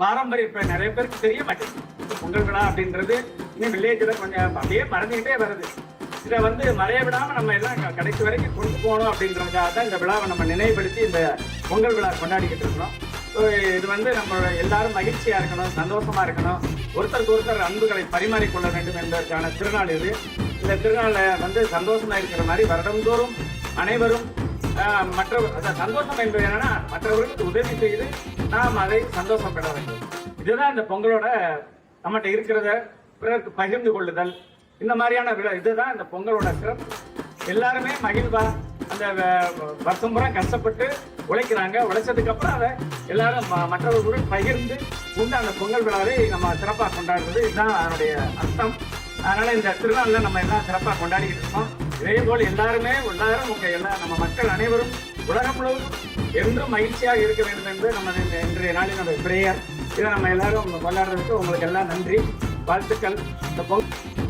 பாரம்பரிய நிறைய பேருக்கு தெரிய மாட்டேங்குது. பொங்கல் விழா அப்படின்றது இன்னும் வில்லேஜில் கொஞ்சம் அப்படியே மறந்துக்கிட்டே வருது இதை வந்து மறைய விடாமல் நம்ம எல்லாம் கடைசி வரைக்கும் கொண்டு போகணும் அப்படின்றதுக்காக தான் இந்த விழாவை நம்ம நினைவுபடுத்தி இந்த பொங்கல் விழா கொண்டாடிக்கிட்டு இருக்கிறோம். ஸோ இது வந்து நம்ம எல்லாரும் மகிழ்ச்சியாக இருக்கணும் சந்தோஷமாக இருக்கணும். ஒருத்தருக்கு ஒருத்தர் அன்புகளை பரிமாறிக்கொள்ள வேண்டும் என்பதற்கான திருநாள் இது. இந்த திருநாளில் வந்து சந்தோஷமா இருக்கிற மாதிரி வருடந்தோறும் அனைவரும் மற்ற அதான் சந்தோஷம் என்பது என்னன்னா மற்றவர்களுக்கு உதவி செய்து நாம் அதை சந்தோஷப்பட வேண்டும். இதுதான் இந்த பொங்கலோட நம்மகிட்ட இருக்கிறத பிறருக்கு பகிர்ந்து கொள்ளுதல். இந்த மாதிரியான விழா இதுதான் இந்த பொங்கலோட சிறப்பு. எல்லாருமே மகிழ்வா அந்த வ- வருஷம் பூரா கஷ்டப்பட்டு உழைக்கிறாங்க. உழைச்சதுக்கு அப்புறம் அதை எல்லாரும் ம- மற்றவர்களுடன் பகிர்ந்து உண்டு அந்த பொங்கல் விழாவை நம்ம சிறப்பாக கொண்டாடுறது. இதுதான் அதனுடைய அர்த்தம். அதனால இந்த திருநாளில் நம்ம எல்லாம் சிறப்பாக கொண்டாடிக்கிட்டு இருக்கோம். இதே போல் எல்லாருமே எல்லாரும் உங்க எல்லா நம்ம மக்கள் அனைவரும் உலகம் முழுவதும் என்றும் மகிழ்ச்சியாக இருக்க வேண்டும் என்று நம்ம இந்த இன்றைய நாளில் நம்ம பிரேயர் இதை நம்ம எல்லாரும் கொண்டாடுறதுக்கு உங்களுக்கு எல்லாம் நன்றி வாழ்த்துக்கள். இந்த பொங்கல்